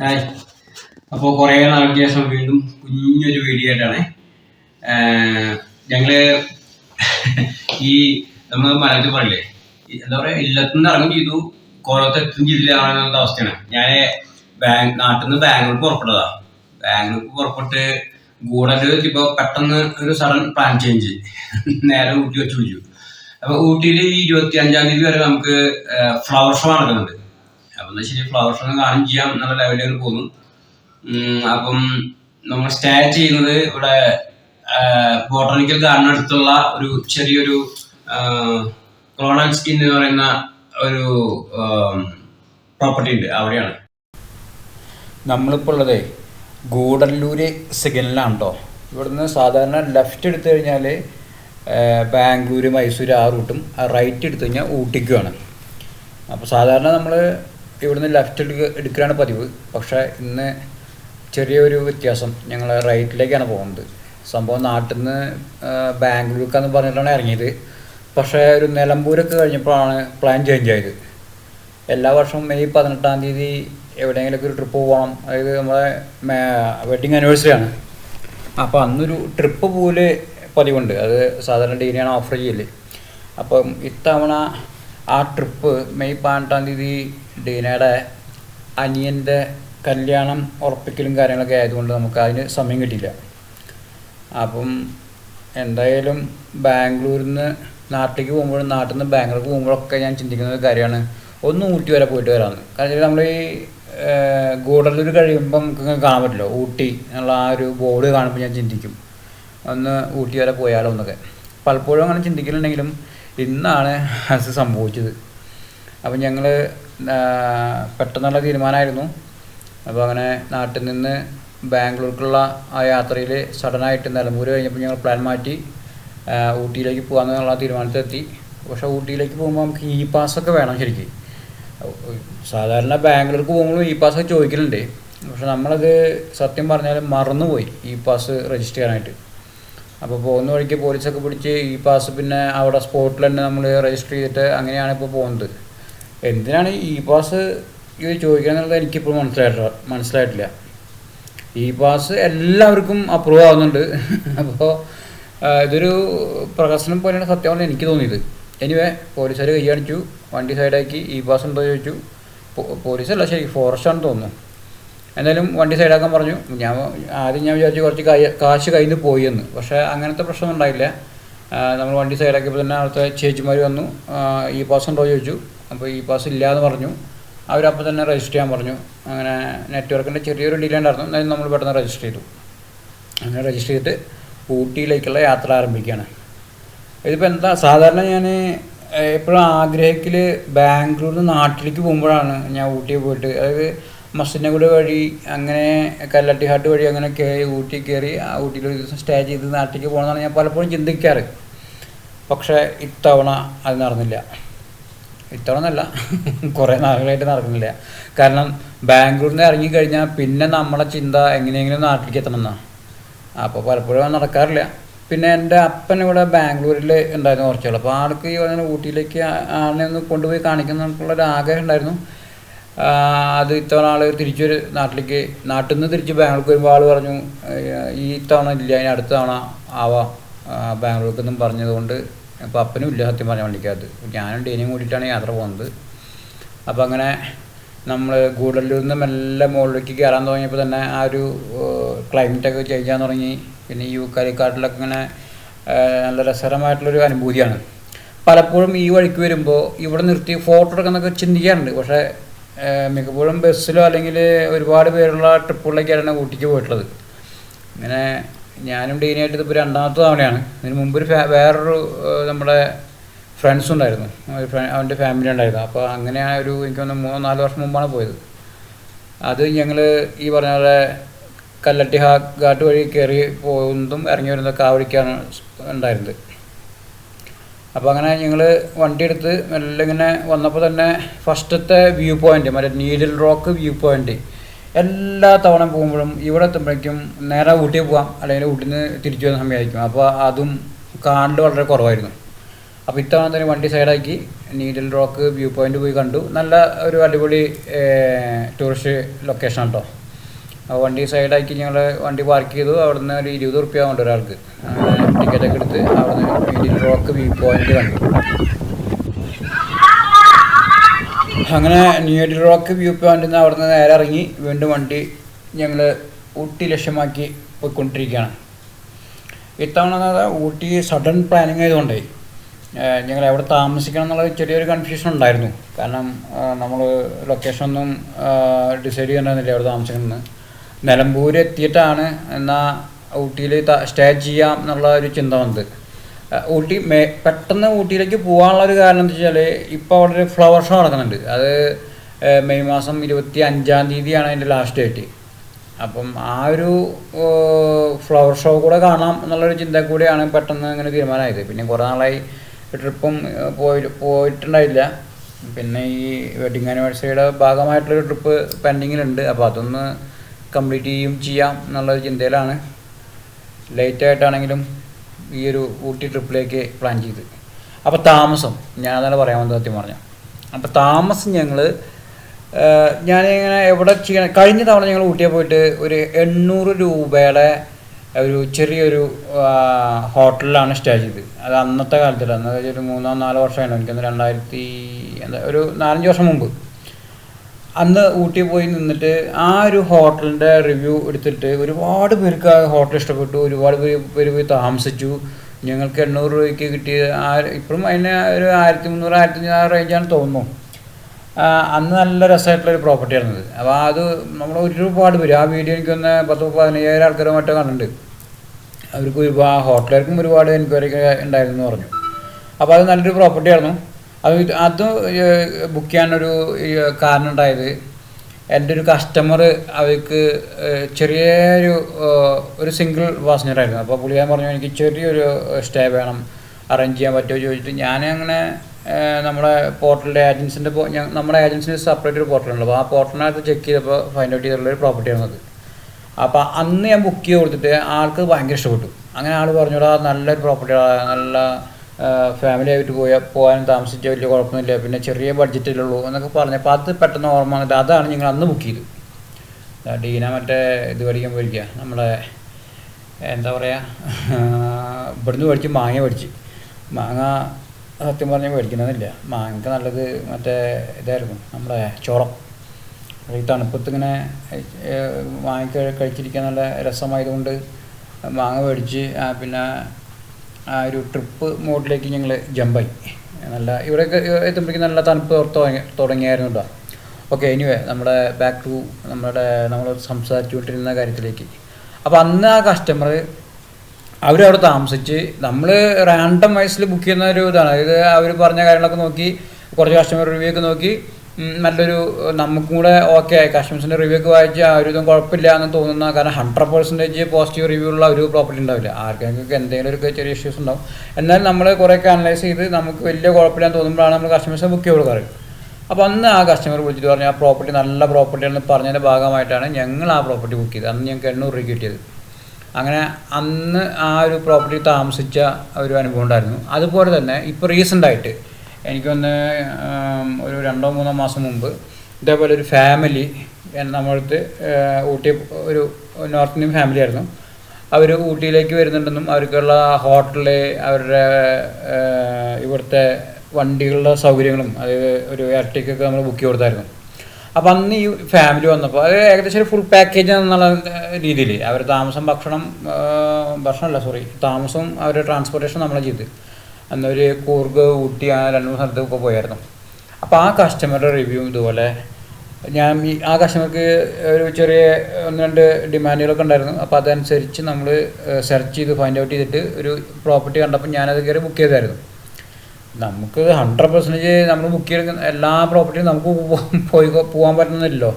Hi അപ്പോൾ കുറേ നാൾക്ക് ശേഷം വീണ്ടും കുഞ്ഞൊരു വീഡിയോ ആയിട്ടാണ് ഞങ്ങൾ ഈ നമ്മൾ മലയാളത്തിൽ പറയില്ലേ എന്താ പറയുക ഇല്ലത്തുനിന്ന് ഇറങ്ങും ചെയ്തു. കോലത്ത് എത്തും അവസ്ഥയാണ്. ഞാൻ ബാങ്ക് നാട്ടിൽ നിന്ന് ബാംഗ്ലൂർക്ക് പുറപ്പെട്ടതാ. ബാംഗ്ലൂർക്ക് പുറപ്പെട്ട് ഗൂഡൽ ഇപ്പൊ പെട്ടെന്ന് ഒരു സഡൻ പ്ലാൻ ചേഞ്ച് നേരെ ഊട്ടി വെച്ച് വിളിച്ചു. അപ്പൊ ഊട്ടിയിൽ ഈ ഇരുപത്തി അഞ്ചാം തീയതി വരെ നമുക്ക് ഫ്ലവർ ഷോ നടക്കുന്നുണ്ട്. അപ്പൊ ശരി ഫ്ലവർ ഷോ കാണും ചെയ്യാം എന്നുള്ള ലെവലിൽ പോകുന്നു. അപ്പം നമ്മൾ സ്റ്റേ ചെയ്യുന്നത് ഇവിടെ ബോട്ടണിക്കൽ ഗാർഡൻ അടുത്തുള്ള ഒരു ചെറിയൊരു ക്ലോണൽ സ്കിൻ എന്ന് പറയുന്ന ഒരു പ്രോപ്പർട്ടി ഉണ്ട്. അവിടെയാണ്. നമ്മളിപ്പോൾ ഉള്ളത് ഗൂഡല്ലൂര് സിഗ്നലാണ് കേട്ടോ ഇവിടുന്ന് സാധാരണ ലെഫ്റ്റ് എടുത്തു കഴിഞ്ഞാൽ ബാംഗ്ലൂർ മൈസൂർ ആ റൂട്ടും റൈറ്റ് എടുത്തു കഴിഞ്ഞാൽ ഊട്ടിക്കുമാണ്. അപ്പോൾ സാധാരണ നമ്മൾ ഇവിടുന്ന് ലെഫ്റ്റ് എടുക്ക എടുക്കുകയാണ് പതിവ്. പക്ഷേ ഇന്ന് ചെറിയൊരു വ്യത്യാസം. ഞങ്ങൾ റൈറ്റിലേക്കാണ് പോകുന്നത്. സംഭവം നാട്ടിൽ നിന്ന് ബാംഗ്ലൂർക്കാന്ന് പറഞ്ഞിട്ടാണ് ഇറങ്ങിയത്. പക്ഷേ ഒരു നിലമ്പൂരൊക്കെ കഴിഞ്ഞപ്പോഴാണ് പ്ലാൻ ചേഞ്ച് ആയത്. എല്ലാ വർഷവും മെയ് പതിനെട്ടാം തീയതി എവിടെയെങ്കിലുമൊക്കെ ഒരു ട്രിപ്പ് പോകണം. അതായത് നമ്മളെ വെഡിങ് ആനിവേഴ്സറി ആണ്. അപ്പോൾ അന്നൊരു ട്രിപ്പ് പോലെ പതിവുണ്ട്. അത് സാധാരണ ഡിഗ്രിയാണ് ഓഫർ ചെയ്യൽ. അപ്പം ഇത്തവണ ആ ട്രിപ്പ് മെയ് പതിനെട്ടാം തീയതി ഡീനയുടെ അനിയന്റെ കല്യാണം ഉറപ്പിക്കലും കാര്യങ്ങളൊക്കെ ആയതുകൊണ്ട് നമുക്ക് അതിന് സമയം കിട്ടിയില്ല. അപ്പം എന്തായാലും ബാംഗ്ലൂരിൽ നിന്ന് നാട്ടിലേക്ക് പോകുമ്പോഴും നാട്ടിൽ നിന്ന് ബാംഗ്ലൂർക്ക് പോകുമ്പോഴൊക്കെ ഞാൻ ചിന്തിക്കുന്ന ഒരു കാര്യമാണ്. ഒന്ന് ഊട്ടി വരെ പോയിട്ട് വരാമെന്ന് കാരണം നമ്മൾ ഈ ഗൂഡല്ലൂർ കഴിയുമ്പം നമുക്ക് കാണാൻ പറ്റില്ല. ഊട്ടി എന്നുള്ള ആ ഒരു ബോർഡ് കാണുമ്പോൾ ഞാൻ ചിന്തിക്കും. ഒന്ന് ഊട്ടി വരെ പോയാലോ എന്നൊക്കെ. പലപ്പോഴും അങ്ങനെ ചിന്തിക്കലുണ്ടെങ്കിലും ഇന്നാണ് അത് സംഭവിച്ചത്. അപ്പം ഞങ്ങൾ പെട്ടെന്നുള്ള തീരുമാനമായിരുന്നു. അപ്പോൾ അങ്ങനെ നാട്ടിൽ നിന്ന് ബാംഗ്ലൂർക്കുള്ള ആ യാത്രയിൽ സഡനായിട്ട് നിലമ്പൂർ കഴിഞ്ഞപ്പോൾ ഞങ്ങൾ പ്ലാൻ മാറ്റി ഊട്ടിയിലേക്ക് പോകാമെന്നുള്ള തീരുമാനത്തിലെത്തി. പക്ഷേ ഊട്ടിയിലേക്ക് പോകുമ്പോൾ നമുക്ക് ഇ പാസ്സൊക്കെ വേണം ശരിക്കും. സാധാരണ ബാംഗ്ലൂർക്ക് പോകുമ്പോൾ ഇ പാസ് ചോദിക്കലുണ്ട്. പക്ഷെ നമ്മളത് സത്യം പറഞ്ഞാൽ മറന്നുപോയി ഇ പാസ് രജിസ്റ്റർ ചെയ്യാനായിട്ട്. അപ്പോൾ പോകുന്ന വഴിക്ക് പോലീസൊക്കെ പിടിച്ച് ഇ പാസ് പിന്നെ അവിടെ സ്പോട്ടിൽ തന്നെ നമ്മൾ രജിസ്റ്റർ ചെയ്തിട്ട് അങ്ങനെയാണ് ഇപ്പോൾ പോകുന്നത്. എന്തിനാണ് ഈ ഇ പാസ് ഇത് ചോദിക്കാന്നുള്ളത് എനിക്കിപ്പോൾ മനസ്സിലായിട്ടില്ല മനസ്സിലായിട്ടില്ല. ഇ പാസ് എല്ലാവർക്കും അപ്രൂവ് ആവുന്നുണ്ട്. അപ്പോൾ ഇതൊരു പ്രഹസനം പോലെയാണ് സത്യമാണ് എനിക്ക് തോന്നിയത്. എനിവേ പോലീസുകാർ കൈ കാണിച്ചു. വണ്ടി സൈഡാക്കി. ഇ പാസ് ഉണ്ടോ ചോദിച്ചു. പോലീസല്ല ശരി ഫോറസ്റ്റ് ആണെന്ന് തോന്നുന്നു. എന്തായാലും വണ്ടി സൈഡാക്കാൻ പറഞ്ഞു. ഞാൻ ആദ്യം ഞാൻ വിചാരിച്ചു കുറച്ച് കൈ കാശ് കയ്യിൽ നിന്ന് പോയി എന്ന്. പക്ഷേ അങ്ങനത്തെ പ്രശ്നം ഉണ്ടായില്ല. നമ്മൾ വണ്ടി സൈഡാക്കിയപ്പോൾ തന്നെ അവിടുത്തെ ചേച്ചിമാർ വന്നു. ഇ പാസ് ഉണ്ടോ ചോദിച്ചു. അപ്പോൾ ഈ പാസ് ഇല്ല എന്ന് പറഞ്ഞു. അവരപ്പോൾ തന്നെ രജിസ്റ്റർ ചെയ്യാൻ പറഞ്ഞു. അങ്ങനെ നെറ്റ്വർക്കിന്റെ ചെറിയൊരു ഡിലേ ഉണ്ടായിരുന്നു. എന്നാലും നമ്മൾ പെട്ടെന്ന് രജിസ്റ്റർ ചെയ്തു. അങ്ങനെ രജിസ്റ്റർ ചെയ്തിട്ട് ഊട്ടിയിലേക്കുള്ള യാത്ര ആരംഭിക്കുകയാണ്. ഇതിപ്പോൾ എന്താ സാധാരണ ഞാൻ എപ്പോഴും ആഗ്രഹിക്കൽ ബാംഗ്ലൂരിൽ നിന്ന് നാട്ടിലേക്ക് പോകുമ്പോഴാണ് ഞാൻ ഊട്ടിയിൽ പോയിട്ട്. അതായത് മസിനഗുഡ് വഴി അങ്ങനെ കല്ലട്ടിഹാട്ട് വഴി അങ്ങനെ കയറി ഊട്ടി കയറി ആ ഊട്ടിയിൽ ഒരു ദിവസം സ്റ്റേ ചെയ്ത് നാട്ടിലേക്ക് പോകണമെന്നാണ് ഞാൻ പലപ്പോഴും ചിന്തിക്കാറ്. പക്ഷേ ഇത്തവണ അത് നടന്നില്ല. ഇത്തവണ എന്നല്ല കുറേ നാളുകളായിട്ട് നടക്കുന്നില്ല. കാരണം ബാംഗ്ലൂരിൽ നിന്ന് ഇറങ്ങിക്കഴിഞ്ഞാൽ പിന്നെ നമ്മളെ ചിന്ത എങ്ങനെയെങ്കിലും നാട്ടിലേക്ക് എത്തണമെന്നാണ് അപ്പോൾ പലപ്പോഴും നടക്കാറില്ല. പിന്നെ എന്റെ അപ്പൻ ഇവിടെ ബാംഗ്ലൂരിൽ ഉണ്ടായിരുന്നു കുറച്ചുകൾ അപ്പോൾ ആൾക്ക് ഈ പറഞ്ഞ ഊട്ടിയിലേക്ക് ആളിനെ ഒന്ന് കൊണ്ടുപോയി കാണിക്കുന്നതിനുള്ള ആഗ്രഹം ഉണ്ടായിരുന്നു അത് ഇത്തവണ ആൾ തിരിച്ചൊരു നാട്ടിലേക്ക് നാട്ടിൽ നിന്ന് തിരിച്ച് ബാംഗ്ലൂർക്ക് വരുമ്പോൾ ആൾ പറഞ്ഞു ഈ തവണ ഇല്ല ഇനി അടുത്ത തവണ ആവാം. ബാംഗ്ലൂർക്കെന്നും പറഞ്ഞതുകൊണ്ട് അപ്പോൾ അപ്പനും ഇല്ല സത്യം പറഞ്ഞ വണ്ടിക്കകത്ത്. ഞാനും ഡീനും കൂടിയിട്ടാണ് യാത്ര പോകുന്നത് അപ്പോൾ അങ്ങനെ നമ്മൾ ഗൂഡല്ലൂരിൽ നിന്ന് മെല്ലെ മുകളിലേക്ക് കയറാൻ തുടങ്ങിയപ്പോൾ തന്നെ ആ ഒരു ക്ലൈമറ്റൊക്കെ ചേഞ്ച് ചെയ്യാൻ തുടങ്ങി. പിന്നെ ഈ യൂക്കാലിക്കാട്ടിലൊക്കെ ഇങ്ങനെ നല്ല രസകരമായിട്ടുള്ളൊരു അനുഭൂതിയാണ്. പലപ്പോഴും ഈ വഴിക്ക് വരുമ്പോൾ ഇവിടെ നിർത്തി ഫോട്ടോ എടുക്കുന്നൊക്കെ ചിന്തിക്കാറുണ്ട്. പക്ഷേ മിക്കപ്പോഴും ബസ്സിലോ അല്ലെങ്കിൽ ഒരുപാട് പേരുള്ള ട്രിപ്പുകളിലേക്കാണ് ഊട്ടിക്ക് പോയിട്ടുള്ളത്. ഇങ്ങനെ ഞാനും ഡീനായിട്ട് ഇതിപ്പോൾ രണ്ടാമത്തെ തവണയാണ്. ഇതിന് മുമ്പ് ഒരു വേറൊരു നമ്മുടെ ഫ്രണ്ട്സ് ഉണ്ടായിരുന്നു. അവന്റെ ഫാമിലി ഉണ്ടായിരുന്നു. അപ്പോൾ അങ്ങനെ ഒരു എനിക്ക് തോന്നുന്നു മൂന്നോ നാല് വർഷം മുമ്പാണ് പോയത്. അത് ഞങ്ങൾ ഈ പറഞ്ഞ പോലെ കല്ലട്ടി ഹാ ഘാട്ട് വഴി കയറി പോകുന്നതും ഇറങ്ങി വരുന്നതൊക്കെ ആ വഴിക്കാണ് ഉണ്ടായിരുന്നത്. അപ്പോൾ അങ്ങനെ ഞങ്ങൾ വണ്ടി എടുത്ത് മെല്ലെ ഇങ്ങനെ വന്നപ്പോൾ തന്നെ ഫസ്റ്റത്തെ വ്യൂ പോയിന്റ് മറ്റേ നീഡിൽ റോക്ക് വ്യൂ പോയിന്റ് എല്ലാ തവണ പോകുമ്പോഴും ഇവിടെ എത്തുമ്പോഴേക്കും നേരെ ഊട്ടി പോവാം. അല്ലെങ്കിൽ ഊട്ടിയിൽ നിന്ന് തിരിച്ചു വരുന്ന സമയമായിരിക്കും. അപ്പോൾ അതും കാണൽ വളരെ കുറവായിരുന്നു. അപ്പോൾ ഇത്തവണ തന്നെ വണ്ടി സൈഡാക്കി നീഡിൽ റോക്ക് വ്യൂ പോയിന്റ് പോയി കണ്ടു. നല്ല ഒരു അടിപൊളി ടൂറിസ്റ്റ് ലൊക്കേഷൻ കേട്ടോ വണ്ടി സൈഡാക്കി ഞങ്ങൾ വണ്ടി പാർക്ക് ചെയ്തു. അവിടെ നിന്ന് ഒരു ഇരുപത് റുപ്യ കൊണ്ട് ഒരാൾക്ക് ടിക്കറ്റൊക്കെ എടുത്ത് അവിടുന്ന് നീഡിൽ റോക്ക് വ്യൂ പോയിന്റ് കണ്ടു. അങ്ങനെ ന്യൂഡി റോക്ക് വ്യൂ പോയിന്റിൽ നിന്ന് അവിടുന്ന് നേരെ ഇറങ്ങി വീണ്ടും വണ്ടി ഞങ്ങൾ ഊട്ടി ലക്ഷ്യമാക്കി പോയിക്കൊണ്ടിരിക്കുകയാണ്. ഇത്തവണ ഊട്ടി സഡൻ പ്ലാനിങ് ആയതുകൊണ്ടേ ഞങ്ങൾ എവിടെ താമസിക്കണം എന്നുള്ള ചെറിയൊരു കൺഫ്യൂഷൻ ഉണ്ടായിരുന്നു. കാരണം നമ്മൾ ലൊക്കേഷൻ ഒന്നും ഡിസൈഡ് ചെയ്യണമെന്നില്ല എവിടെ താമസിക്കണമെന്ന്. നിലമ്പൂർ എത്തിയിട്ടാണ് എന്നാൽ ഊട്ടിയിൽ സ്റ്റേ ചെയ്യാം എന്നുള്ള ഒരു ചിന്ത വന്നത്. ഊട്ടി മേ പെട്ടെന്ന് ഊട്ടിയിലേക്ക് പോകാനുള്ള ഒരു കാരണം എന്താ വെച്ചാൽ ഇപ്പോൾ അവിടെ ഒരു ഫ്ലവർ ഷോ നടക്കുന്നുണ്ട്. അത് മെയ് മാസം ഇരുപത്തി അഞ്ചാം തീയതിയാണ് അതിന്റെ ലാസ്റ്റ് ഡേറ്റ് അപ്പം ആ ഒരു ഫ്ലവർ ഷോ കൂടെ കാണാം എന്നുള്ളൊരു ചിന്ത കൂടിയാണ് പെട്ടെന്ന് ഇങ്ങനെ തീരുമാനമായത്. പിന്നെ കുറേ നാളായി ട്രിപ്പും പോയി പോയിട്ടുണ്ടായില്ല. പിന്നെ ഈ വെഡിങ് ആനിവേഴ്സറിയുടെ ഭാഗമായിട്ടുള്ളൊരു ട്രിപ്പ് പെൻഡിങ്ങിലുണ്ട് അപ്പോൾ അതൊന്ന് കംപ്ലീറ്റ് ചെയ്യും ചെയ്യാം എന്നുള്ളൊരു ചിന്തയിലാണ്. ലേറ്റായിട്ടാണെങ്കിലും ഈ ഒരു ഊട്ടി ട്രിപ്പിലേക്ക് പ്ലാൻ ചെയ്ത്. അപ്പോൾ താമസം ഞാൻ തന്നെ പറയാൻ വന്നത് സത്യം പറഞ്ഞാൽ അപ്പോൾ താമസം ഞങ്ങൾ ഞാനിങ്ങനെ എവിടെ ചെയ്യണം കഴിഞ്ഞ തവണ ഞങ്ങൾ ഊട്ടിയെ പോയിട്ട് ഒരു എണ്ണൂറ് രൂപയുടെ ഒരു ചെറിയൊരു ഹോട്ടലിലാണ് സ്റ്റേ ചെയ്തത് അത് അന്നത്തെ കാലത്തിൽ അന്ന് ഒരു മൂന്നോ നാലോ വർഷമായിരുന്നു. എനിക്കൊന്ന് രണ്ടായിരത്തി എന്താ ഒരു നാലഞ്ച് വർഷം മുമ്പ്. അന്ന് ഊട്ടി പോയി നിന്നിട്ട് ആ ഒരു ഹോട്ടലിന്റെ റിവ്യൂ എടുത്തിട്ട് ഒരുപാട് പേർക്ക് ആ ഹോട്ടൽ ഇഷ്ടപ്പെട്ടു. ഒരുപാട് പേര് പേര് പോയി താമസിച്ചു. ഞങ്ങൾക്ക് എണ്ണൂറ് രൂപയ്ക്ക് കിട്ടിയ ആ ഇപ്പോഴും അതിന് ഒരു ആയിരത്തി മുന്നൂറ് ആയിരത്തി അഞ്ഞൂറ് റേഞ്ചാണ് തോന്നുന്നു. അന്ന് നല്ല രസമായിട്ടുള്ളൊരു പ്രോപ്പർട്ടി ആയിരുന്നത്. അപ്പോൾ അത് നമ്മൾ ഒരുപാട് പേര് ആ വീഡിയോ എനിക്കൊന്ന് പത്ത് പതിനയ്യായിരം ആൾക്കാർ മറ്റോ കണ്ടിട്ടുണ്ട്. അവർക്ക് ഒരുപാട് ഹോട്ടലുകാർക്കും ഒരുപാട് എൻക്വയറി ഉണ്ടായിരുന്നു പറഞ്ഞു. അപ്പോൾ അത് നല്ലൊരു പ്രോപ്പർട്ടി ആയിരുന്നു. അത് അത് ബുക്ക് ചെയ്യാനൊരു കാരണം ഉണ്ടായത് എന്റെ ഒരു കസ്റ്റമർ അവർക്ക് ചെറിയൊരു ഒരു സിംഗിൾ പാസഞ്ചർ ആയിരുന്നു. അപ്പോൾ പുള്ളിയാൻ പറഞ്ഞു എനിക്ക് ചെറിയൊരു സ്റ്റേ വേണം. അറേഞ്ച് ചെയ്യാൻ പറ്റുമോ? ചോദിച്ചിട്ട് ഞാൻ അങ്ങനെ നമ്മുടെ പോർട്ടലിന്റെ ഏജൻസിന്റെ നമ്മുടെ ഏജൻസിന് സെപ്പറേറ്റ് ഒരു പോർട്ടലുണ്ട് അപ്പോൾ ആ പോർട്ടലിനകത്ത് ചെക്ക് ചെയ്തപ്പോൾ ഫൈൻഡ് ഔട്ട് ചെയ്തിട്ടുള്ള ഒരു പ്രോപ്പർട്ടി ആണത് അപ്പോൾ അന്ന് ഞാൻ ബുക്ക് ചെയ്ത് കൊടുത്തിട്ട് ആൾക്ക് ഭയങ്കര ഇഷ്ടപ്പെട്ടു. അങ്ങനെ ആൾ പറഞ്ഞോടാ നല്ലൊരു പ്രോപ്പർട്ടി നല്ല ഫാമിലി ആയിട്ട് പോയാൽ പോകാനും താമസിച്ചാൽ വലിയ കുഴപ്പമൊന്നുമില്ല. പിന്നെ ചെറിയ ബഡ്ജറ്റിലുള്ളൂ എന്നൊക്കെ പറഞ്ഞപ്പോൾ അത് പെട്ടെന്ന് ഓർമ്മ വന്നിട്ട് അതാണ് ഞങ്ങൾ അന്ന് ബുക്ക് ചെയ്തു. ഡീന മറ്റേ ഇത് പഠിക്കാൻ പോയിരിക്കുക നമ്മുടെ എന്താ പറയുക ഇവിടുന്ന് മേടിച്ച് മാങ്ങ മേടിച്ച് മാങ്ങ സത്യം പറഞ്ഞാൽ മേടിക്കണമെന്നില്ല മാങ്ങക്ക് നല്ലത് മറ്റേ ഇതായിരുന്നു നമ്മുടെ ചോളം ഈ തണുപ്പത്ത് ഇങ്ങനെ വാങ്ങി കഴിച്ചിരിക്കാൻ നല്ല രസമായതുകൊണ്ട് മാങ്ങ മേടിച്ച് പിന്നെ ആ ഒരു ട്രിപ്പ് മോഡിലേക്ക് ഞങ്ങൾ ജമ്പായി നല്ല ഇവിടെയൊക്കെ എത്തുമ്പോഴേക്കും നല്ല തണുപ്പ് തുടങ്ങി തുടങ്ങിയായിരുന്നു കേട്ടോ ഓക്കെ എനിവേ നമ്മുടെ ബാക്ക് ടു നമ്മുടെ നമ്മൾ സംസാരിച്ചുകൊണ്ടിരുന്ന കാര്യത്തിലേക്ക്. അപ്പോൾ അന്ന് ആ കസ്റ്റമർ അവരവിടെ താമസിച്ച് നമ്മൾ റാൻഡം വയസ്സിൽ ബുക്ക് ചെയ്യുന്ന ഒരു ഇതാണ്. അതായത് അവർ പറഞ്ഞ കാര്യങ്ങളൊക്കെ നോക്കി കുറച്ച് കസ്റ്റമർ റിവ്യൂ ഒക്കെ നോക്കി നല്ലൊരു നമുക്കും കൂടെ ഓക്കെ കസ്റ്റമേഴ്സിന്റെ റിവ്യൂ ഒക്കെ വായിച്ച് ആ ഒരു ഇതും കുഴപ്പമില്ല എന്ന് തോന്നുന്ന കാരണം ഹൺഡ്രഡ് പെർസെന്റേജ് പോസിറ്റീവ് റിവ്യൂ ഉള്ള ഒരു പ്രോപ്പർട്ടി ഉണ്ടാവില്ല. ആർക്കെങ്കിലും എന്തെങ്കിലും ഒരു ചെറിയ ഇഷ്യൂസ് ഉണ്ടാവും. എന്നാൽ നമ്മൾ കുറേയൊക്കെ അനലൈസ് ചെയ്ത് നമുക്ക് വലിയ കുഴപ്പമില്ലാന്ന് തോന്നുമ്പോഴാണ് നമ്മൾ കസ്റ്റമേഴ്സിനെ ബുക്ക് ചെയ്ത് കൊടുക്കാറ് അപ്പോൾ അന്ന് ആ കസ്റ്റമർ വിളിച്ചിട്ട് പറഞ്ഞു ആ പ്രോപ്പർട്ടി നല്ല പ്രോപ്പർട്ടിയാണെന്ന് പറഞ്ഞതിന്റെ ഭാഗമായിട്ടാണ് ഞങ്ങൾ ആ പ്രോപ്പർട്ടി ബുക്ക് ചെയ്തത്. അന്ന് ഞങ്ങൾക്ക് എണ്ണൂറ് രൂപ കിട്ടിയത്. അങ്ങനെ അന്ന് ആ ഒരു പ്രോപ്പർട്ടി താമസിച്ച ഒരു അനുഭവം ഉണ്ടായിരുന്നു. അതുപോലെ തന്നെ ഇപ്പോൾ റീസെന്റ് ആയിട്ട് എനിക്കൊന്ന് ഒരു രണ്ടോ മൂന്നോ മാസം മുമ്പ് ഇതേപോലെ ഒരു ഫാമിലി നമ്മളടുത്ത് ഊട്ടി ഒരു നോർത്ത് ഇന്ത്യൻ ഫാമിലി ആയിരുന്നു. അവർ ഊട്ടിയിലേക്ക് വരുന്നുണ്ടെന്നും അവർക്കുള്ള ഹോട്ടൽ അവരുടെ ഇവിടുത്തെ വണ്ടികളുടെ സൗകര്യങ്ങളും അതായത് ഒരു ഇരട്ടിക്കൊക്കെ നമ്മൾ ബുക്ക് കൊടുത്തായിരുന്നു അപ്പോൾ അന്ന് ഈ ഫാമിലി വന്നപ്പോൾ അത് ഏകദേശം ഒരു ഫുൾ പാക്കേജ് എന്നുള്ള രീതിയിൽ അവർ താമസം ഭക്ഷണം ഭക്ഷണമല്ല സോറി താമസവും അവരുടെ ട്രാൻസ്പോർട്ടേഷൻ നമ്മളെ ചെയ്ത് അന്ന് ഒരു കൂർഗ് ഊട്ടി ആ രണ്ട് മൂന്ന് സ്ഥലത്തൊക്കെ പോയായിരുന്നു. അപ്പോൾ ആ കസ്റ്റമറുടെ റിവ്യൂ ഇതുപോലെ. ഞാൻ ഈ ആ കസ്റ്റമർക്ക് ഒരു ചെറിയ ഒന്ന് രണ്ട് ഡിമാൻഡുകളൊക്കെ ഉണ്ടായിരുന്നു. അപ്പോൾ അതനുസരിച്ച് നമ്മൾ സെർച്ച് ചെയ്ത് ഫൈൻഡ് ഔട്ട് ചെയ്തിട്ട് ഒരു പ്രോപ്പർട്ടി കണ്ടപ്പോൾ ഞാനത് കയറി ബുക്ക് ചെയ്തായിരുന്നു. നമുക്ക് ഹൺഡ്രഡ് പെർസെന്റേജ് നമ്മൾ ബുക്ക് ചെയ്ത എല്ലാ പ്രോപ്പർട്ടിയും നമുക്ക് പോയി പോകാൻ പറ്റുന്നില്ലല്ലോ.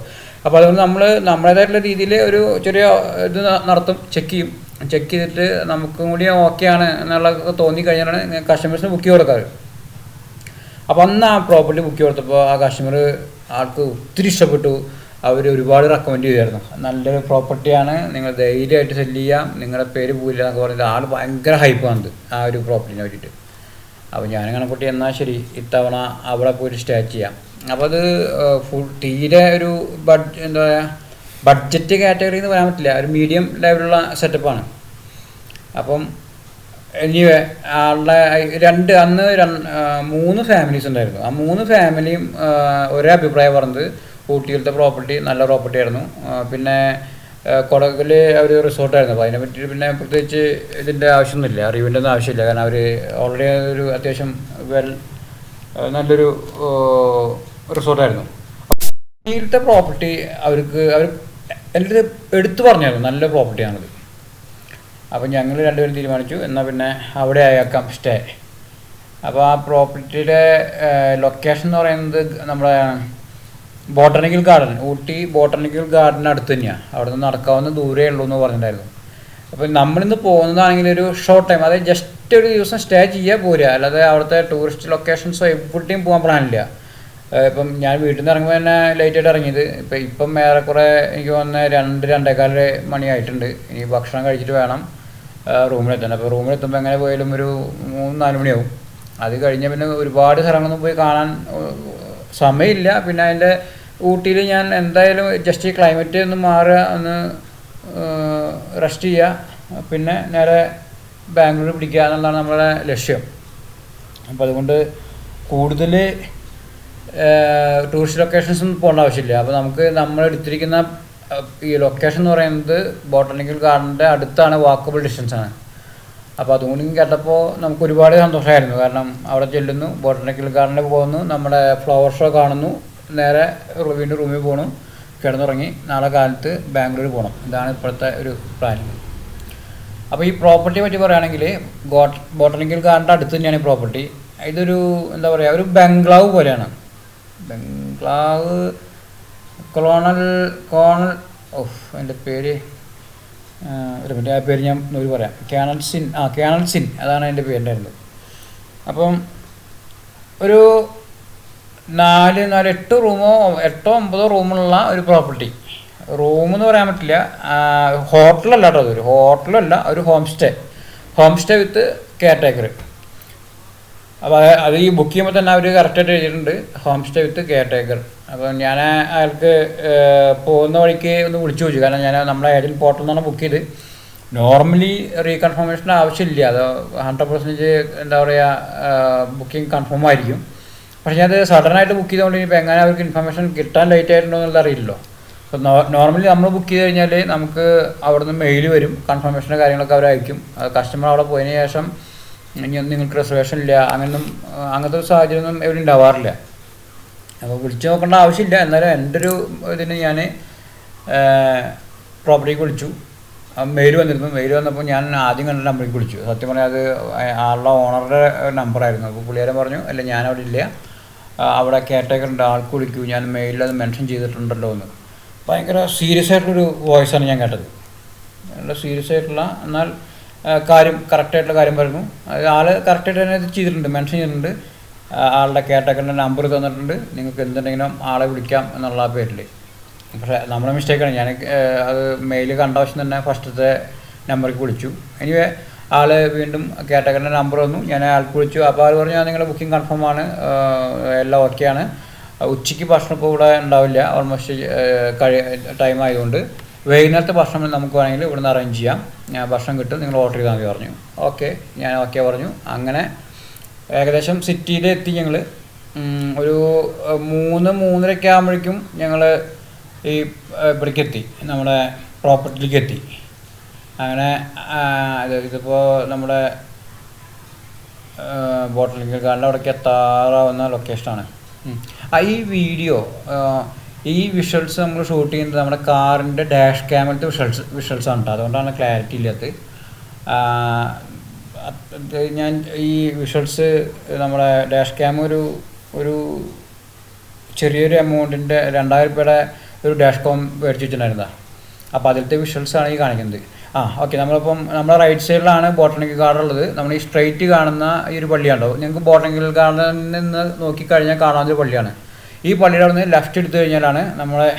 അപ്പോൾ അതുകൊണ്ട് നമ്മൾ നമ്മുടേതായിട്ടുള്ള രീതിയിൽ ഒരു ചെറിയ ഇത് നടത്തും ചെക്ക് ചെയ്യും. ചെക്ക് ചെയ്തിട്ട് നമുക്കും കൂടി ഓക്കെ ആണ് എന്നുള്ള തോന്നി കഴിഞ്ഞാലാണ് കസ്റ്റമേഴ്സിന് ബുക്ക് കൊടുക്കാറ്. അപ്പോൾ അന്ന് ആ പ്രോപ്പർട്ടി ബുക്ക് കൊടുത്തപ്പോൾ ആ കസ്റ്റമർ ആൾക്ക് ഒത്തിരി ഇഷ്ടപ്പെട്ടു. അവർ ഒരുപാട് റെക്കമെൻഡ് ചെയ്തായിരുന്നു. നല്ലൊരു പ്രോപ്പർട്ടിയാണ് നിങ്ങൾ ധൈര്യമായിട്ട് സെല്ല് ചെയ്യാം. നിങ്ങളുടെ പേര് പോയില്ല എന്നൊക്കെ പറഞ്ഞത് ആൾ ഭയങ്കര ഹൈപ്പ് വന്നത് ആ ഒരു പ്രോപ്പർട്ടിനെ പറ്റിയിട്ട്. അപ്പോൾ ഞാൻ കുട്ടി എന്നാൽ ശരി ഇത്തവണ അവിടെ പോയിട്ട് സ്റ്റേ ചെയ്യാം. അപ്പോൾ അത് ഫുൾ തീരെ ഒരു ബഡ് എന്താ പറയുക ബഡ്ജറ്റ് കാറ്റഗറി എന്ന് പറയാൻ പറ്റില്ല. ഒരു മീഡിയം ലെവലുള്ള സെറ്റപ്പാണ് അപ്പം എനിവേ ആളുടെ രണ്ട് അന്ന് മൂന്ന് ഫാമിലീസ് ഉണ്ടായിരുന്നു. ആ മൂന്ന് ഫാമിലിയും ഒരേ അഭിപ്രായം പറഞ്ഞത്. ഊട്ടിയിലത്തെ പ്രോപ്പർട്ടി നല്ല പ്രോപ്പർട്ടി ആയിരുന്നു. പിന്നെ കൊടകിൽ അവർ റിസോർട്ടായിരുന്നു അപ്പോൾ അതിനെ പറ്റി പിന്നെ പ്രത്യേകിച്ച് ഇതിന്റെ ആവശ്യമൊന്നുമില്ല. അറിവിന്റെ ഒന്നും ആവശ്യമില്ല. കാരണം അവർ ഓൾറെഡി ഒരു അത്യാവശ്യം വെൽ നല്ലൊരു റിസോർട്ടായിരുന്നു ഊട്ടിയിലത്തെ പ്രോപ്പർട്ടി അവർക്ക് അവർ എന്റെ എടുത്തു പറഞ്ഞായിരുന്നു. നല്ല പ്രോപ്പർട്ടിയാണത് അപ്പം ഞങ്ങൾ രണ്ടുപേരും തീരുമാനിച്ചു. എന്നാൽ പിന്നെ അവിടെ ആയേക്കാം സ്റ്റേ അപ്പോൾ ആ പ്രോപ്പർട്ടിയുടെ ലൊക്കേഷൻ എന്ന് പറയുന്നത് നമ്മുടെ botanical garden Ooty botanical garden അടുത്ത് തന്നെയാണ് അവിടെ നിന്ന് നടക്കാവുന്ന ദൂരേ ഉള്ളൂ എന്ന് പറഞ്ഞിട്ടുണ്ടായിരുന്നു. അപ്പോൾ നമ്മളിന്ന് പോകുന്നതാണെങ്കിൽ ഒരു ഷോർട്ട് ടൈം അതായത് ജസ്റ്റ് ഒരു ദിവസം സ്റ്റേ ചെയ്യാൻ പോരുക അല്ലാതെ അവിടുത്തെ ടൂറിസ്റ്റ് ലൊക്കേഷൻസോ എവിടെയും പോകാൻ പ്ലാനില്ല ഇപ്പം ഞാൻ വീട്ടിൽ നിന്ന് ഇറങ്ങുമ്പോൾ തന്നെ ലേറ്റായിട്ട് ഇറങ്ങിയത്. ഇപ്പം ഇപ്പം ഏറെക്കുറെ എനിക്ക് തോന്നുന്ന രണ്ട് രണ്ടേകാൽ മണിയായിട്ടുണ്ട്. ഇനി ഭക്ഷണം കഴിച്ചിട്ട് വേണം റൂമിലെത്താൻ. അപ്പോൾ റൂമിലെത്തുമ്പോൾ എങ്ങനെ പോയാലും ഒരു മൂന്ന് നാല് മണിയാവും. അത് കഴിഞ്ഞ് പിന്നെ ഒരുപാട് സ്ഥലങ്ങളൊന്നും പോയി കാണാൻ സമയമില്ല. പിന്നെ അതിന്റെ ഊട്ടിയിൽ ഞാൻ എന്തായാലും ജസ്റ്റ് ഈ ക്ലൈമറ്റ് ഒന്ന് മാറുക ഒന്ന് റെസ്റ്റ് ചെയ്യുക. പിന്നെ നേരെ ബാംഗ്ലൂർ പിടിക്കുക എന്നുള്ളതാണ് നമ്മുടെ ലക്ഷ്യം. അപ്പോൾ അതുകൊണ്ട് കൂടുതൽ ടൂറിസ്റ്റ് ലൊക്കേഷൻസ് ഒന്നും പോകേണ്ട ആവശ്യമില്ല. അപ്പോൾ നമുക്ക് നമ്മൾ എടുത്തിരിക്കുന്ന ഈ ലൊക്കേഷൻ എന്ന് പറയുന്നത് ബോട്ടണിക്കൽ ഗാർഡന്റെ അടുത്താണ് വാക്കബിൾ ഡിസ്റ്റൻസ് ആണ്. അപ്പോൾ അതുകൊണ്ട് കേട്ടപ്പോൾ നമുക്ക് ഒരുപാട് സന്തോഷമായിരുന്നു. കാരണം അവിടെ ചെല്ലുന്നു ബോട്ടണിക്കൽ ഗാർഡനിൽ പോകുന്നു നമ്മുടെ ഫ്ലവർ ഷോ കാണുന്നു നേരെ വീണ്ടും റൂമിൽ പോകണം കിടന്നുറങ്ങി നാളെ കാലത്ത് ബാംഗ്ലൂർ പോകണം ഇതാണ് ഇപ്പോഴത്തെ ഒരു പ്ലാനിങ് അപ്പോൾ ഈ പ്രോപ്പർട്ടിയെ പറ്റി പറയുകയാണെങ്കിൽ ബോട്ടണിക്കൽ ഗാർഡന്റെ അടുത്ത് തന്നെയാണ് ഈ പ്രോപ്പർട്ടി ഇതൊരു എന്താ പറയുക ഒരു ബംഗ്ലാവ് പോലെയാണ്. ബംഗ്ലാവ് കൊളോണൽ കോണൽ ഓഫ് എന്റെ പേര് ഒരു മിനിറ്റ് ആ പേര് ഞാൻ ഒരു പറയാം. കാനൽ സിൻ ആ കാനൽ സിൻ അതാണ് എന്റെ പേരുണ്ടായിരുന്നത് അപ്പം ഒരു നാല് നാല് എട്ട് റൂമോ എട്ടോ ഒമ്പതോ റൂമുള്ള ഒരു പ്രോപ്പർട്ടി. റൂം എന്ന് പറയാൻ പറ്റില്ല. ഹോട്ടലല്ല കേട്ടോ അതൊരു. ഹോട്ടലല്ല ഒരു home stay. Home stay with caretaker അപ്പോൾ അത് ഈ ബുക്ക് ചെയ്യുമ്പോൾ തന്നെ അവർ കറക്റ്റായിട്ട് എഴുതിയിട്ടുണ്ട്. Home stay with caretaker അപ്പോൾ ഞാൻ അയാൾക്ക് പോകുന്ന വഴിക്ക് ഒന്ന് വിളിച്ചു ചോദിച്ചു. കാരണം ഞാൻ നമ്മളെ ഏതെങ്കിലും പോർട്ടൽ നിന്നാണ് ബുക്ക് ചെയ്ത്. നോർമലി റീകൺഫർമേഷൻ ആവശ്യമില്ല. അത് ഹൺഡ്രഡ് പെർസെന്റേജ് എന്താ പറയുക ബുക്കിംഗ് കൺഫേം ആയിരിക്കും. പക്ഷേ ഞാൻ സഡനായിട്ട് ബുക്ക് ചെയ്തുകൊണ്ട് ഇനിയിപ്പോൾ എങ്ങനെ അവർക്ക് ഇൻഫർമേഷൻ കിട്ടാൻ ലേറ്റ് ആയിട്ടുണ്ടോ എന്നുള്ളത് അറിയില്ലല്ലോ. അപ്പോൾ നോർമലി നമ്മൾ ബുക്ക് ചെയ്ത് കഴിഞ്ഞാൽ നമുക്ക് അവിടെ നിന്ന് മെയിൽ വരും കൺഫർമേഷന്റെ കാര്യങ്ങളൊക്കെ അവർ അയക്കും. കസ്റ്റമർ അവിടെ പോയതിന് ശേഷം ഇനി നിങ്ങൾക്ക് റിസർവേഷൻ ഇല്ല. അങ്ങനൊന്നും അങ്ങനത്തെ സാഹചര്യമൊന്നും എവിടെ ഉണ്ടാവാറില്ല. അപ്പോൾ വിളിച്ചു നോക്കേണ്ട ആവശ്യമില്ല. എന്നാലും എന്റെ ഒരു ഇതിന് ഞാൻ പ്രോപ്പർട്ടിക്ക് വിളിച്ചു. മെയിൽ വന്നിരുന്നു. മെയിൽ വന്നപ്പോൾ ഞാൻ ആദ്യം കണ്ട നമ്പറിലേക്ക് വിളിച്ചു. സത്യം പറഞ്ഞാൽ അത് ആളുടെ ഓണറുടെ നമ്പറായിരുന്നു അപ്പോൾ പുള്ളിയാരൻ പറഞ്ഞു അല്ല ഞാൻ അവിടെ ഇല്ല. അവിടെ കേട്ടേക്കറുണ്ട് ഉണ്ട്. ആൾക്ക് വിളിക്കൂ. ഞാൻ മെയിലിൽ അത് മെൻഷൻ ചെയ്തിട്ടുണ്ടല്ലോ എന്ന്. ഭയങ്കര സീരിയസ് ആയിട്ടുള്ളൊരു വോയിസാണ് ഞാൻ കേട്ടത്. നല്ല സീരിയസ് ആയിട്ടുള്ള എന്നാൽ കാര്യം കറക്റ്റായിട്ടുള്ള കാര്യം പറഞ്ഞു ആൾ കറക്റ്റായിട്ട് തന്നെ ഇത് ചെയ്തിട്ടുണ്ട് മെൻഷൻ ചെയ്തിട്ടുണ്ട്. ആളുടെ കേട്ടക്കന്റെ നമ്പർ തന്നിട്ടുണ്ട്. നിങ്ങൾക്ക് എന്തുണ്ടെങ്കിലും ആളെ വിളിക്കാം എന്നുള്ള ആ പേരിൽ പക്ഷേ നമ്മുടെ മിസ്റ്റേക്കാണ് ഞാൻ അത് മെയിൽ കണ്ട ആവശ്യം തന്നെ ഫസ്റ്റത്തെ നമ്പറിലേക്ക് വിളിച്ചു. എനിവേ ആൾ വീണ്ടും കേട്ടക്കന്റെ നമ്പർ വന്നു. ഞാൻ ആൾക്ക് വിളിച്ചു. അപ്പോൾ ആൾ പറഞ്ഞു "ആ, നിങ്ങളുടെ ബുക്കിംഗ് കൺഫേം ആണ്. എല്ലാം ഓക്കെയാണ് ഉച്ചയ്ക്ക് ഭക്ഷണം ഇപ്പോൾ ഇവിടെ ഉണ്ടാവില്ല. ഓൾമോസ്റ്റ് കഴി ടൈം ആയതുകൊണ്ട്. വൈകുന്നേരത്തെ ഭക്ഷണം നമുക്ക് വേണമെങ്കിൽ ഇവിടുന്ന് അറേഞ്ച് ചെയ്യാം. ഞാൻ ഭക്ഷണം കിട്ടും നിങ്ങൾ ഓർഡർ ചെയ്താൽ മതി പറഞ്ഞു. ഓക്കെ ഞാൻ ഓക്കെ പറഞ്ഞു. അങ്ങനെ ഏകദേശം സിറ്റിയിൽ എത്തി ഞങ്ങൾ ഒരു മൂന്ന് മൂന്നരയ്ക്ക് ആകുമ്പോഴേക്കും ഞങ്ങൾ ഈ ഇവിടേക്ക് എത്തി. നമ്മുടെ പ്രോപ്പർട്ടിയിലേക്ക് എത്തി. അങ്ങനെ ഇതിപ്പോൾ നമ്മുടെ ബോട്ടലിക്കൽ കാണാൻ അവിടേക്ക് എത്താറാവുന്ന ലൊക്കേഷനാണ്. ആ ഈ വീഡിയോ ഈ വിഷ്വൽസ് നമ്മൾ ഷൂട്ട് ചെയ്യുന്നത് നമ്മുടെ കാറിന്റെ ഡാഷ് ക്യാമറത്തെ വിഷ്വൽസ് വിഷ്വൽസ് ആണ് കേട്ടോ അതുകൊണ്ടാണ് ക്ലാരിറ്റി ഇല്ലാത്തത്. ഞാൻ ഈ വിഷ്വൽസ് നമ്മുടെ ഡാഷ് ക്യാം ഒരു ഒരു ചെറിയൊരു എമൗണ്ടിന്റെ രണ്ടായിരം രൂപയുടെ ഒരു ഡാഷ് കോം മേടിച്ച് വെച്ചിട്ടുണ്ടായിരുന്നതാണ് അപ്പോൾ അതിലത്തെ ആണ് ഈ കാണിക്കുന്നത്. ആ ഓക്കെ നമ്മളിപ്പം നമ്മുടെ റൈറ്റ് സൈഡിലാണ് ബോട്ടണിക്കൽ ഗാർഡൻ ഉള്ളത്. നമ്മൾ ഈ സ്ട്രെയിറ്റ് കാണുന്ന ഈ ഒരു പള്ളിയാണല്ലോ. നിങ്ങൾക്ക് ബോട്ടണിക്കൽ ഗാർഡനിൽ നിന്ന് നോക്കിക്കഴിഞ്ഞാൽ കാണാവുന്ന ഒരു പള്ളിയാണ്. ഈ പള്ളിയുടെ അവിടെ നിന്ന് ലെഫ്റ്റ് എടുത്തു കഴിഞ്ഞാലാണ് നമ്മളെ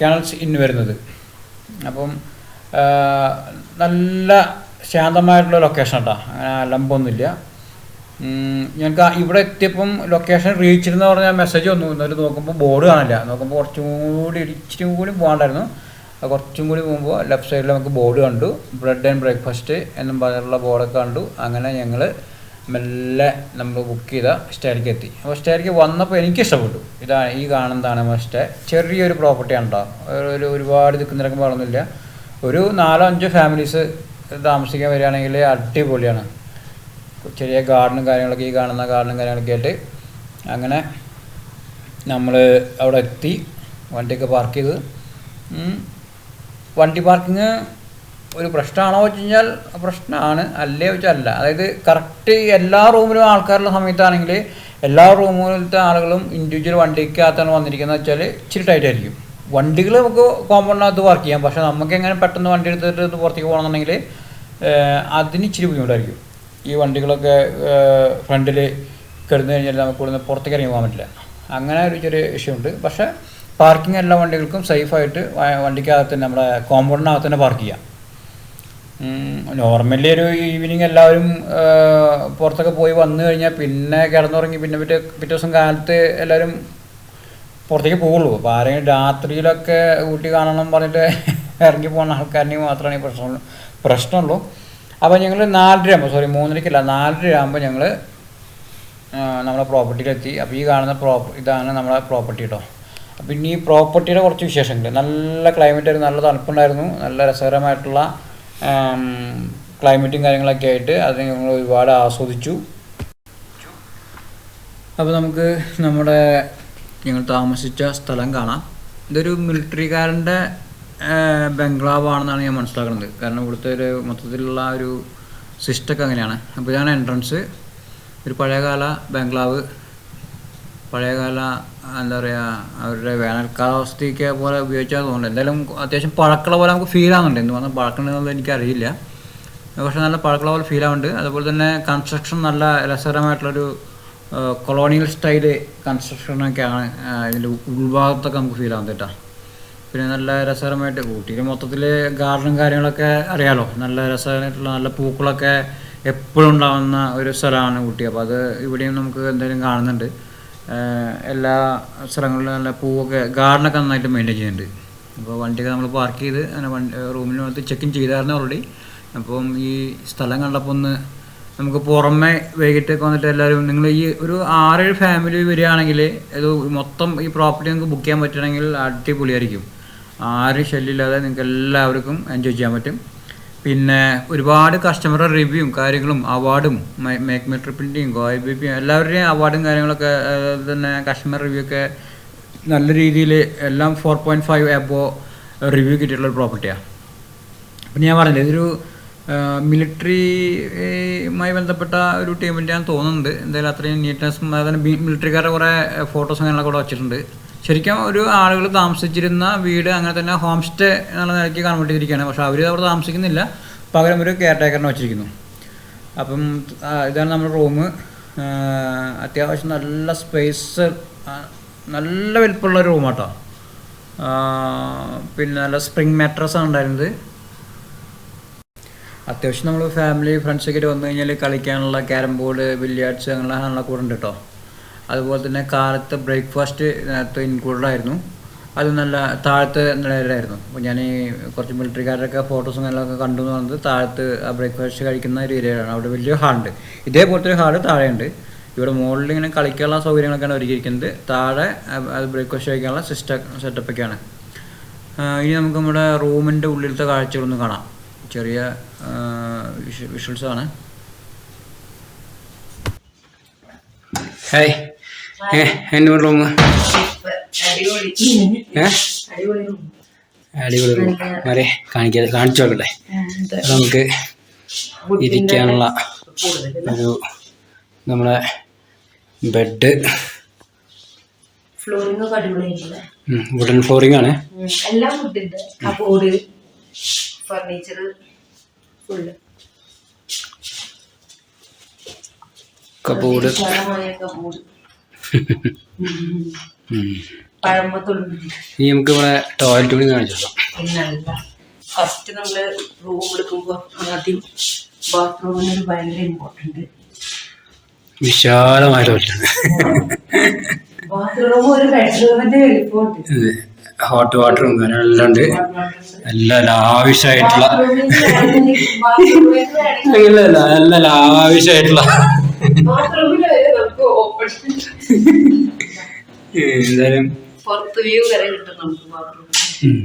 കനൽസ് ഇൻ വരുന്നത്. അപ്പം നല്ല ശാന്തമായിട്ടുള്ള ലൊക്കേഷൻ കേട്ടോ അങ്ങനെ അലമ്പൊന്നുമില്ല. ഞങ്ങൾക്ക് ഇവിടെ എത്തിയപ്പം ലൊക്കേഷൻ റീച്ച് എന്ന് പറഞ്ഞ മെസ്സേജ് വന്നു. എന്നിട്ട് നോക്കുമ്പോൾ ബോർഡ് കാണില്ല. നോക്കുമ്പോൾ കുറച്ചും കൂടി ഇച്ചിരി കൂടി പോകാണ്ടായിരുന്നു. കുറച്ചും കൂടി പോകുമ്പോൾ ലെഫ്റ്റ് സൈഡിൽ നമുക്ക് ബോർഡ് കണ്ടു. ബ്രെഡ് ആൻഡ് ബ്രേക്ക്ഫാസ്റ്റ് എന്നും പറഞ്ഞിട്ടുള്ള ബോർഡൊക്കെ കണ്ടു. അങ്ങനെ ഞങ്ങൾ മെല്ലെ നമ്മൾ ബുക്ക് ചെയ്ത സ്റ്റേയിലേക്ക് എത്തി. അപ്പോൾ സ്റ്റേയിലേക്ക് വന്നപ്പോൾ എനിക്ക് ഇഷ്ടപ്പെട്ടു ഇതാണ് ഈ കാണുന്നതാണ് മസ്റ്റേ. സ്റ്റേ ചെറിയൊരു പ്രോപ്പർട്ടിയാണ് കേട്ടോ ഒരു- ഒരുപാട് ഒരുപാട് ദിക്കുന്നിരക്കും പറഞ്ഞില്ല ഒരു നാലോ അഞ്ചോ ഫാമിലീസ് താമസിക്കാൻ വരികയാണെങ്കിൽ അടിപൊളിയാണ്. ചെറിയ ഗാർഡനും കാര്യങ്ങളൊക്കെ ഈ കാണുന്ന ഗാർഡനും കാര്യങ്ങളൊക്കെ ആയിട്ട് അങ്ങനെ നമ്മൾ അവിടെ എത്തി. വണ്ടിയൊക്കെ പാർക്ക് ചെയ്ത്. വണ്ടി പാർക്കിങ് ഒരു പ്രശ്നമാണോ വെച്ച് കഴിഞ്ഞാൽ പ്രശ്നമാണ്. അല്ലേ വെച്ചാൽ അല്ല അതായത് കറക്റ്റ് എല്ലാ റൂമിലും ആൾക്കാരുള്ള സമയത്താണെങ്കിൽ എല്ലാ റൂമിലത്തെ ആളുകളും ഇൻഡിവിജ്വൽ വണ്ടിക്കകത്താണ് വന്നിരിക്കുന്നത്. വെച്ചാൽ ഇച്ചിരി ടൈറ്റായിരിക്കും വണ്ടികൾ നമുക്ക് കോമ്പൗണ്ടിനകത്ത് വർക്ക് ചെയ്യാം. പക്ഷേ നമുക്ക് എങ്ങനെ പെട്ടെന്ന് വണ്ടി എടുത്തിട്ട് പുറത്തേക്ക് പോകണമെന്നുണ്ടെങ്കിൽ അതിന് ഇച്ചിരി ബുദ്ധിമുട്ടായിരിക്കും. ഈ വണ്ടികളൊക്കെ ഫ്രണ്ടിൽ കിടന്നു കഴിഞ്ഞാൽ നമുക്ക് ഇവിടുന്ന് പുറത്തേക്ക് ഇറങ്ങി പോകാൻ പറ്റില്ല. അങ്ങനെ ഒരു ചെറിയ ഇഷ്യൂ ഉണ്ട്. പക്ഷേ പാർക്കിംഗ് എല്ലാ വണ്ടികൾക്കും സേഫായിട്ട് വണ്ടിക്കകത്ത് നമ്മുടെ കോമ്പൗണ്ടിനകത്ത് തന്നെ പാർക്ക് ചെയ്യാം. നോർമലി ഒരു ഈവനിങ് എല്ലാവരും പുറത്തൊക്കെ പോയി വന്നു കഴിഞ്ഞാൽ പിന്നെ കിടന്നുറങ്ങി പിന്നെ പിറ്റേ പിറ്റേ ദിവസം കാലത്ത് എല്ലാവരും പുറത്തേക്ക് പോകുള്ളൂ. അപ്പോൾ ആരെങ്കിലും രാത്രിയിലൊക്കെ ഊട്ടി കാണണം പറഞ്ഞിട്ട് ഇറങ്ങി പോകുന്ന ആൾക്കാരിന് മാത്രമാണ് ഈ പ്രശ്നം പ്രശ്നമുള്ളൂ. അപ്പോൾ ഞങ്ങൾ നാലര ആകുമ്പോൾ സോറി മൂന്നരയ്ക്കല്ല നാലര ആകുമ്പോൾ ഞങ്ങൾ നമ്മളെ പ്രോപ്പർട്ടിയിലെത്തി. അപ്പോൾ ഈ കാണുന്ന പ്രോപ്പ ഇതാണ് നമ്മളെ പ്രോപ്പർട്ടി കേട്ടോ അപ്പോൾ ഇനി ഈ പ്രോപ്പർട്ടിയുടെ കുറച്ച് വിശേഷങ്ങൾ നല്ല ക്ലൈമറ്റ് ആയിരുന്നു നല്ല തണുപ്പുണ്ടായിരുന്നു നല്ല രസകരമായിട്ടുള്ള ക്ലൈമറ്റും കാര്യങ്ങളൊക്കെ ആയിട്ട് അത് ഞങ്ങൾ ഒരുപാട് ആസ്വദിച്ചു. അപ്പോൾ നമുക്ക് നമ്മുടെ ഞങ്ങൾ താമസിച്ച സ്ഥലം കാണാം. ഇതൊരു മിലിറ്ററിക്കാരന്റെ ബംഗ്ലാവാണെന്നാണ് ഞാൻ മനസ്സിലാക്കുന്നത്. കാരണം ഇവിടുത്തെ ഒരു മൊത്തത്തിലുള്ള ഒരു സിസ്റ്റമൊക്കെ അങ്ങനെയാണ്. അപ്പോൾ ഇതാണ് എൻട്രൻസ് ഒരു പഴയകാല ബംഗ്ലാവ്. പഴയകാല എന്താ പറയുക അവരുടെ വേനൽക്കാലാവസ്ഥയ്ക്ക് പോലെ ഉപയോഗിച്ചാൽ തോന്നുന്നു. എന്തായാലും അത്യാവശ്യം പഴക്കള പോലെ നമുക്ക് ഫീൽ ആവുന്നുണ്ട്. എന്ന് പറഞ്ഞാൽ പഴക്കണമെന്നുള്ളത് എനിക്കറിയില്ല. പക്ഷേ നല്ല പഴക്കള പോലെ ഫീൽ ആവുന്നുണ്ട്. അതുപോലെ തന്നെ കൺസ്ട്രക്ഷൻ നല്ല രസകരമായിട്ടുള്ളൊരു കൊളോണിയൽ സ്റ്റൈൽ കൺസ്ട്രക്ഷനൊക്കെയാണ് ഇതിന്റെ ഉൾഭാഗത്തൊക്കെ നമുക്ക് ഫീൽ ആവുന്നത് കേട്ടോ. പിന്നെ നല്ല രസകരമായിട്ട് ഊട്ടിയിൽ മൊത്തത്തിൽ ഗാർഡനും കാര്യങ്ങളൊക്കെ അറിയാലോ. നല്ല രസകരമായിട്ടുള്ള നല്ല പൂക്കളൊക്കെ എപ്പോഴും ഉണ്ടാകുന്ന ഒരു സ്ഥലമാണ് ഊട്ടി. അപ്പോൾ അത് ഇവിടെയും നമുക്ക് എന്തെങ്കിലും കാണുന്നുണ്ട്. എല്ലാ സ്ഥലങ്ങളിലും നല്ല പൂവൊക്കെ ഗാർഡനൊക്കെ നന്നായിട്ട് മെയിന്റെയിൻ ചെയ്യുന്നുണ്ട്. അപ്പോൾ വണ്ടിയൊക്കെ നമ്മൾ പാർക്ക് ചെയ്ത് അങ്ങനെ വണ്ടി റൂമിനകത്ത് ചെക്ക് ഇൻ ചെയ്തായിരുന്നു ഓൾറെഡി അപ്പം ഈ സ്ഥലം കണ്ടപ്പോൾ ഒന്ന് നമുക്ക് പുറമെ വൈകിട്ടൊക്കെ വന്നിട്ട് എല്ലാവരും നിങ്ങൾ ഈ ഒരു ആറേഴ് ഫാമിലി വരികയാണെങ്കിൽ ഇത് മൊത്തം ഈ പ്രോപ്പർട്ടി നിങ്ങൾക്ക് ബുക്ക് ചെയ്യാൻ പറ്റുകയാണെങ്കിൽ അടിപൊളിയായിരിക്കും. ആരും ശല്യമില്ലാതെ നിങ്ങൾക്ക് എല്ലാവർക്കും എൻജോയ് ചെയ്യാൻ പറ്റും. പിന്നെ ഒരുപാട് കസ്റ്റമറുടെ റിവ്യൂവും കാര്യങ്ങളും അവാർഡും മേക്ക് മൈ ട്രിപ്പിന്റെയും ഗോയ് ബിപിയും എല്ലാവരുടെയും അവാർഡും കാര്യങ്ങളൊക്കെ തന്നെ കസ്റ്റമർ റിവ്യൂ ഒക്കെ നല്ല രീതിയിൽ എല്ലാം four point five above review കിട്ടിയിട്ടുള്ള ഒരു പ്രോപ്പർട്ടിയാണ് പിന്നെ ഞാൻ പറഞ്ഞില്ലേ ഇതൊരു മിലിറ്ററിയുമായി ബന്ധപ്പെട്ട ഒരു ടീമിന്റെ ഞാൻ തോന്നുന്നുണ്ട്. എന്തായാലും അത്രയും നീറ്റ്നെസ്സും അതുപോലെ മിലിറ്ററിക്കാരുടെ കുറേ ഫോട്ടോസും കാര്യങ്ങളൊക്കെ ഇവിടെ വെച്ചിട്ടുണ്ട്. ശരിക്കും ഒരു ആളുകൾ താമസിച്ചിരുന്ന വീട് അങ്ങനെ തന്നെ ഹോം സ്റ്റേ എന്നുള്ള നിലയ്ക്ക് കൺവേർട്ട് പക്ഷെ അവർ അവിടെ താമസിക്കുന്നില്ല. പകരം ഒരു കെയർ ടേക്കറിനെ വെച്ചിരിക്കുന്നു. അപ്പം ഇതാണ് നമ്മുടെ റൂം അത്യാവശ്യം നല്ല സ്പേസ് നല്ല വലിപ്പമുള്ള ഒരു റൂമാട്ടോ പിന്നെ നല്ല സ്പ്രിങ് മാട്രസ് ആണ് ഉണ്ടായിരുന്നത്. അത്യാവശ്യം നമ്മൾ ഫാമിലി ഫ്രണ്ട്സൊക്കെ വന്നു കഴിഞ്ഞാൽ കളിക്കാനുള്ള ക്യാരം ബോർഡ് ബില്ലിയാർഡ്സ് അങ്ങനെയുള്ള കൂടെ ഉണ്ട് കേട്ടോ. അതുപോലെ തന്നെ കാലത്തെ ബ്രേക്ക്ഫാസ്റ്റ് ഇതിനകത്ത് ഇൻക്ലൂഡഡ് ആയിരുന്നു. അത് നല്ല താഴത്ത് നിലയിലായിരുന്നു. അപ്പോൾ ഞാൻ കുറച്ച് മിലിറ്ററിക്കാരുടെയൊക്കെ ഫോട്ടോസും കാര്യങ്ങളൊക്കെ കണ്ടു എന്ന് പറഞ്ഞത് താഴത്ത് ആ ബ്രേക്ക്ഫാസ്റ്റ് കഴിക്കുന്ന ഒരു ഏരിയയാണ് അവിടെ വലിയ ഹാളുണ്ട് ഇതേപോലത്തെ ഒരു ഹാൾ താഴെയുണ്ട്. ഇവിടെ മുകളിൽ ഇങ്ങനെ കളിക്കാനുള്ള സൗകര്യങ്ങളൊക്കെയാണ് ഒരുക്കിയിരിക്കുന്നത്. താഴെ അത് ബ്രേക്ക്ഫാസ്റ്റ് കഴിക്കാനുള്ള സിസ്റ്റം സെറ്റപ്പൊക്കെയാണ് ഇനി നമുക്ക് നമ്മുടെ റൂമിന്റെ ഉള്ളിലത്തെ കാഴ്ചകളൊന്ന് കാണാം. ചെറിയ വിഷ്വൽസാണ് ആണ്. എന്റെ റൂം അടിപൊളി റൂം. വരെ കാണിക്കാതെ കാണിച്ചു നോക്കട്ടെ നമുക്ക് ഇരിക്കാനുള്ള ഒരു നമ്മളെ ബെഡ്. വുഡൻ ഫ്ലോറിംഗ് ആണ്. എല്ലാം ഫർണിച്ചർ ഫുള്ള് കബോർഡ് ഇനി നമുക്ക് ഇവിടെ ടോയ്ലറ്റ് കൂടി കാണിച്ചോ ഫസ്റ്റ് നമ്മൾ റൂം എടുക്കുമ്പോൾ ആദ്യം ബാത്റൂമിന് ഭയങ്കര ഇമ്പോർട്ടന്റ് വിശാലമായ ടോയ്ലറ്റാണ് ബാത്റൂം ഒരു ബെഡ്റൂമിന്റെ വലിപ്പമുണ്ട്. ഹോട്ട് വാട്ടറും എല്ലാം ഉണ്ട്. എല്ലാം ലാവിഷായിട്ടുള്ള ഇല്ല ഇല്ല എല്ലാം ലാവിഷായിട്ടുള്ള എന്തായാലും പുറത്ത് വ്യൂ വരെ കിട്ടും നമുക്ക് ബാത്റൂമിൽ ഉം.